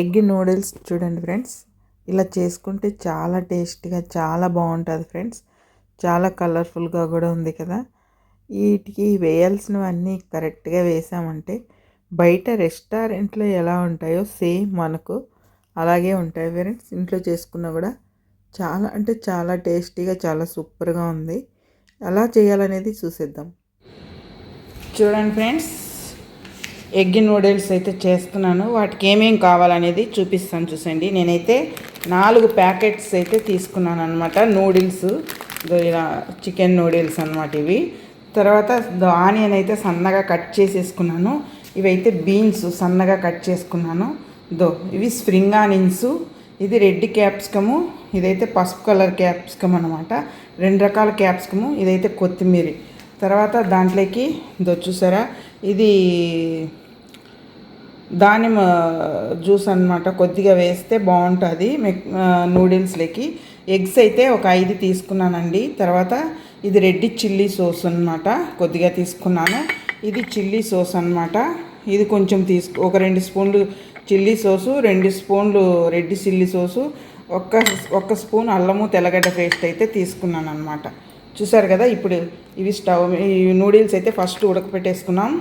Egg noodles చూడండి friends. ఇలా చేసుకుంటే చాలా టేస్టీగా చాలా బాగుంటుంది ఫ్రెండ్స్. చాలా కలర్ఫుల్గా కూడా ఉంది కదా. వీటికి వేయాల్సినవన్నీ కరెక్ట్గా వేసామంటే బయట రెస్టారెంట్లో ఎలా ఉంటాయో సేమ్ మనకు అలాగే ఉంటాయి ఫ్రెండ్స్. ఇంట్లో చేసుకున్నా కూడా చాలా అంటే చాలా టేస్టీగా చాలా సూపర్గా ఉంది. ఎలా చేయాలనేది చూసేద్దాం. చూడండి ఫ్రెండ్స్. ఎగ్ నూడిల్స్ అయితే చేస్తున్నాను. వాటికి ఏమేమి కావాలనేది చూపిస్తాను చూసండి నేనైతే నాలుగు ప్యాకెట్స్ అయితే తీసుకున్నాను అనమాట నూడిల్స్ ఇలా చికెన్ నూడిల్స్ అనమాట ఇవి. తర్వాత ఆనియన్ అయితే సన్నగా కట్ చేసేసుకున్నాను. ఇవైతే బీన్స్ సన్నగా కట్ చేసుకున్నాను. దో ఇవి స్ప్రింగ్ ఆనియన్స్ ఇది రెడ్ క్యాప్సికము ఇదైతే పసుపు కలర్ క్యాప్సికమ్ అనమాట రెండు రకాల క్యాప్సికము ఇదైతే కొత్తిమీర. తర్వాత దాంట్లోకి దో చూసారా? ఇది దానిమ్మ జ్యూస్ అనమాట కొద్దిగా వేస్తే బాగుంటుంది. నూడిల్స్లోకి. ఎగ్స్ అయితే ఒక ఐదు తీసుకున్నానండి. తర్వాత ఇది రెడ్ చిల్లీ సోస్ అనమాట కొద్దిగా తీసుకున్నాను. ఇది చిల్లీ సోస్ అనమాట ఇది కొంచెం తీసుకు ఒక రెండు స్పూన్లు చిల్లీ సోసు రెండు స్పూన్లు రెడ్ చిల్లీ సోసు ఒక్క ఒక్క స్పూన్ అల్లము తెల్లగడ్డ పేస్ట్ అయితే తీసుకున్నాను అనమాట చూసారు కదా ఇప్పుడు ఇవి స్టవ్ ఈ నూడిల్స్ అయితే ఫస్ట్ ఉడకపెట్టేసుకున్నాం.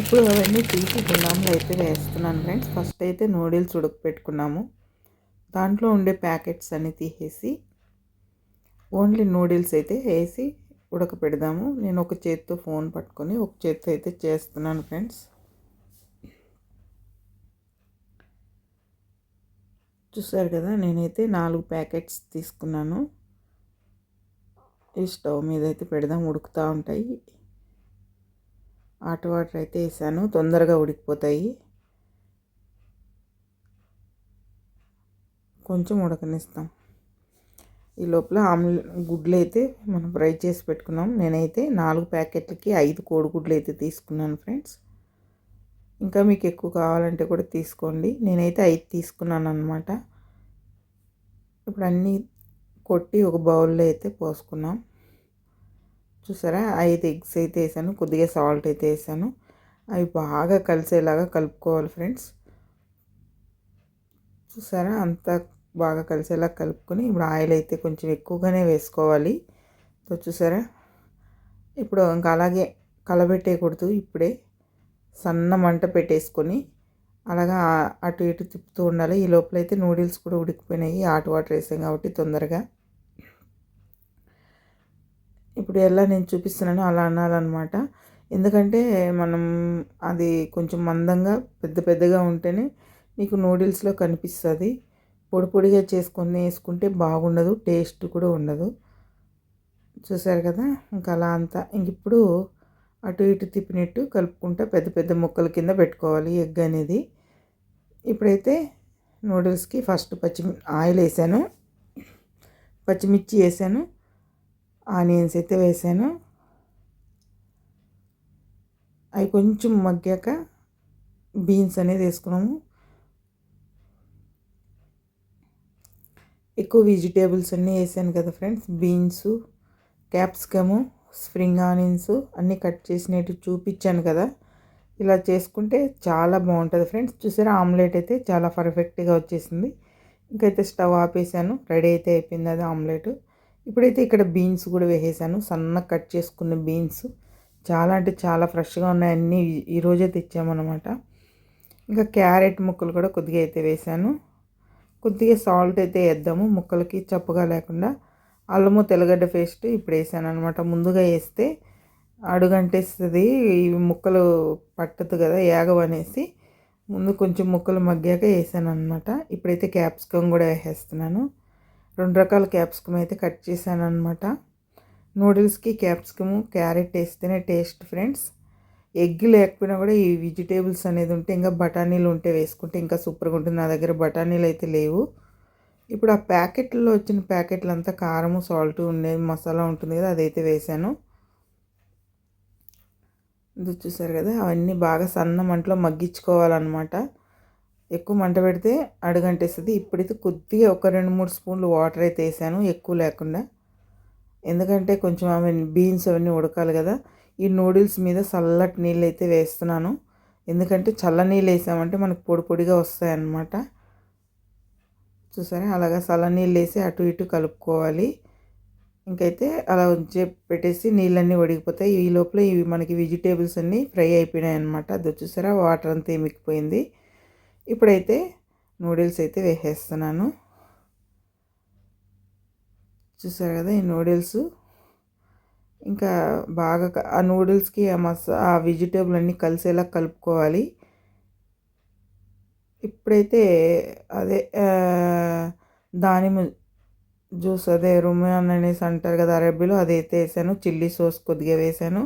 ఇప్పుడు అవన్నీ తీసి గులాంలో అయితే వేస్తున్నాను ఫ్రెండ్స్. ఫస్ట్ అయితే నూడిల్స్ ఉడకపెట్టుకున్నాము. దాంట్లో ఉండే ప్యాకెట్స్ అన్ని తీసేసి ఓన్లీ నూడిల్స్ అయితే వేసి ఉడకపెడదాము. నేను ఒక చేతితో ఫోన్ పట్టుకొని ఒక చేతితో అయితే చేస్తున్నాను ఫ్రెండ్స్. చూసారు కదా నేనైతే నాలుగు ప్యాకెట్స్ తీసుకున్నాను. ఈ స్టవ్ మీద అయితే పెడదాం ఉడుకుతూ ఉంటాయి. హాట్ వాటర్ అయితే వేసాను. తొందరగా ఉడికిపోతాయి. కొంచెం ఉడకనిస్తాం. ఈ లోపల ఆమ్ల గుడ్లు అయితే మనం ఫ్రై చేసి పెట్టుకున్నాం. నేనైతే నాలుగు ప్యాకెట్లకి ఐదు కోడిగుడ్లు అయితే తీసుకున్నాను ఫ్రెండ్స్. ఇంకా మీకు ఎక్కువ కావాలంటే కూడా తీసుకోండి. నేనైతే ఐదు తీసుకున్నాను అనమాట ఇప్పుడు అన్నీ కొట్టి ఒక బౌల్లో అయితే పోసుకున్నాం. చూసారా? ఐదు ఎగ్స్ అయితే వేసాను. కొద్దిగా సాల్ట్ అయితే వేసాను. అవి బాగా కలిసేలాగా కలుపుకోవాలి ఫ్రెండ్స్. చూసారా? అంతా బాగా కలిసేలా కలుపుకొని ఇప్పుడు ఆయిల్ అయితే కొంచెం ఎక్కువగానే వేసుకోవాలి. సో చూసారా? ఇప్పుడు ఇంకా అలాగే కలబెట్టేయకూడదు. ఇప్పుడే సన్న మంట పెట్టేసుకొని అలాగా అటు ఇటు తిప్పుతూ ఉండాలి. ఈ లోపల అయితే నూడిల్స్ కూడా ఉడికిపోయినాయి. హాట్ వాటర్ వేసాం కాబట్టి తొందరగా. ఇప్పుడు ఎలా నేను చూపిస్తున్నానో అలా అనాలన్నమాట. ఎందుకంటే మనం అది కొంచెం మందంగా పెద్ద పెద్దగా ఉంటేనే మీకు నూడిల్స్లో కనిపిస్తుంది. పొడి పొడిగా చేసుకొని వేసుకుంటే బాగుండదు టేస్ట్ కూడా ఉండదు. చూసారు కదా? ఇంకా అలా అంతా. ఇంక ఇప్పుడు అటు ఇటు తిప్పినట్టు కలుపుకుంటా పెద్ద పెద్ద ముక్కల కింద పెట్టుకోవాలి ఎగ్ అనేది. ఇప్పుడైతే నూడిల్స్కి ఫస్ట్ పచ్చి ఆయిల్ వేసాను. పచ్చిమిర్చి వేసాను. ఆనియన్స్ అయితే వేసాను. అవి కొంచెం మగ్గాక బీన్స్ అనేది వేసుకున్నాము. ఎక్కువ వెజిటేబుల్స్ అన్నీ వేసాను కదా friends. Beans capsicum spring onions అన్నీ కట్ చేసినట్టు చూపించాను కదా. ఇలా చేసుకుంటే చాలా బాగుంటుంది ఫ్రెండ్స్. చూసారా? ఆమ్లెట్ అయితే చాలా పర్ఫెక్ట్గా వచ్చేసింది. ఇంకైతే స్టవ్ ఆపేసాను. రెడీ అయితే అయిపోయింది అది ఆమ్లెట్. ఇప్పుడైతే ఇక్కడ బీన్స్ కూడా వేసేసాను. సన్నగా కట్ చేసుకున్న బీన్స్. చాలా అంటే చాలా ఫ్రెష్గా ఉన్నాయి. అన్నీ ఈరోజే తెచ్చామన్నమాట. ఇంకా క్యారెట్ ముక్కలు కూడా కొద్దిగా అయితే వేసాను. కొద్దిగా సాల్ట్ అయితే వేద్దాము. ముక్కలకి చప్పుగా లేకుండా అల్లము తెల్లగడ్డ పేస్ట్ ఇప్పుడు వేసాను అనమాట ముందుగా వేస్తే అడుగంటేస్తుంది. ఇవి ముక్కలు పట్టదు కదా యాగవనేసి ముందు కొంచెం ముక్కలు మగ్గాక వేసాను అనమాట ఇప్పుడైతే క్యాప్సికమ్ కూడా వేసేస్తున్నాను. రెండు రకాల క్యాప్సికమ్ అయితే కట్ చేశాను అనమాట నూడిల్స్కి క్యాప్సికమ్ క్యారెట్ వేస్తేనే టేస్ట్ ఫ్రెండ్స్. ఎగ్ లేకపోయినా కూడా ఈ వెజిటేబుల్స్ అనేది ఉంటే ఇంకా బఠానీలు ఉంటే వేసుకుంటే ఇంకా సూపర్గా ఉంటుంది. నా దగ్గర బఠానీలు అయితే లేవు. ఇప్పుడు ఆ ప్యాకెట్లో వచ్చిన ప్యాకెట్లు అంతా కారము సాల్ట్ ఉండేది మసాలా ఉంటుంది కదా అదైతే వేసాను ఇది చూసారు కదా అవన్నీ బాగా సన్న మంటలో మగ్గించుకోవాలన్నమాట. ఎక్కువ మంట పెడితే అడుగంటేస్తుంది. ఇప్పుడైతే కొద్దిగా ఒక రెండు మూడు స్పూన్లు వాటర్ అయితే వేసాను ఎక్కువ లేకుండా. ఎందుకంటే కొంచెం అవి బీన్స్ అవన్నీ ఉడకాలి కదా. ఈ నూడిల్స్ మీద చల్లటి నీళ్ళు అయితే వేస్తున్నాను. ఎందుకంటే చల్ల నీళ్ళు వేసామంటే మనకు పొడి పొడిగా వస్తాయన్నమాట. చూసారా? అలాగా చల్ల నీళ్ళు వేసి అటు ఇటు కలుపుకోవాలి. ఇంకైతే అలా ఉంచే పెట్టేసి నీళ్ళన్నీ ఉడికిపోతాయి ఈ లోపల ఇవి మనకి వెజిటేబుల్స్ అన్నీ ఫ్రై అయిపోయినాయి అనమాట అది చూసారా? వాటర్ అంతా ఎమిక్కిపోయింది ఇప్పుడైతే నూడిల్స్ అయితే వేసేస్తున్నాను. చూసారు కదా ఈ నూడిల్స్? ఇంకా బాగా ఆ నూడిల్స్కి ఆ మసా ఆ వెజిటేబుల్ అన్నీ కలిసేలా కలుపుకోవాలి. ఇప్పుడైతే అదే దానిమ్మ జ్యూస్ అదే రుమాన్ అనేసి అంటారు కదా అరబీలో అదైతే వేసాను. చిల్లీ సాస్ కొద్దిగా వేసాను.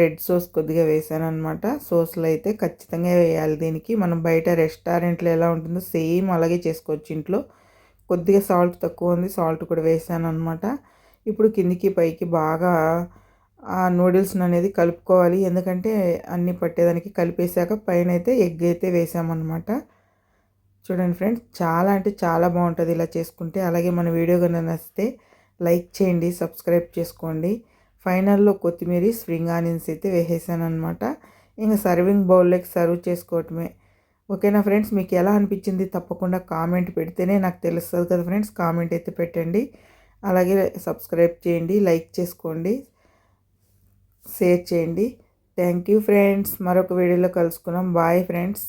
రెడ్ సోస్ కొద్దిగా వేసాను అనమాట సోస్లో అయితే ఖచ్చితంగా వేయాలి దీనికి. మనం బయట రెస్టారెంట్లో ఎలా ఉంటుందో సేమ్ అలాగే చేసుకోవచ్చు ఇంట్లో. కొద్దిగా సాల్ట్ తక్కువ ఉంది సాల్ట్ కూడా వేసాను అనమాట ఇప్పుడు కిందికి పైకి బాగా ఆ నూడిల్స్ అనేది కలుపుకోవాలి. ఎందుకంటే అన్నీ పట్టేదానికి కలిపేశాక పైన అయితే ఎగ్ అయితే వేసామన్నమాట. చూడండి ఫ్రెండ్స్ చాలా అంటే చాలా బాగుంటుంది ఇలా చేసుకుంటే. అలాగే మన వీడియో కనుక నచ్చితే లైక్ చేయండి సబ్స్క్రైబ్ చేసుకోండి. ఫైనల్లో కొత్తిమీర స్ప్రింగ్ ఆనియన్స్ అయితే వేసేసాను అనమాట ఇంకా సర్వింగ్ బౌల్లోకి సర్వ్ చేసుకోవటమే. ఓకేనా ఫ్రెండ్స్? మీకు ఎలా అనిపించింది? తప్పకుండా కామెంట్ పెడితేనే నాకు తెలుస్తుంది కదా ఫ్రెండ్స్. కామెంట్ అయితే పెట్టండి. అలాగే సబ్స్క్రైబ్ చేయండి లైక్ చేసుకోండి షేర్ చేయండి. Thank you friends. మరొక వీడియోలో కలుసుకున్నాం బాయ్ ఫ్రెండ్స్.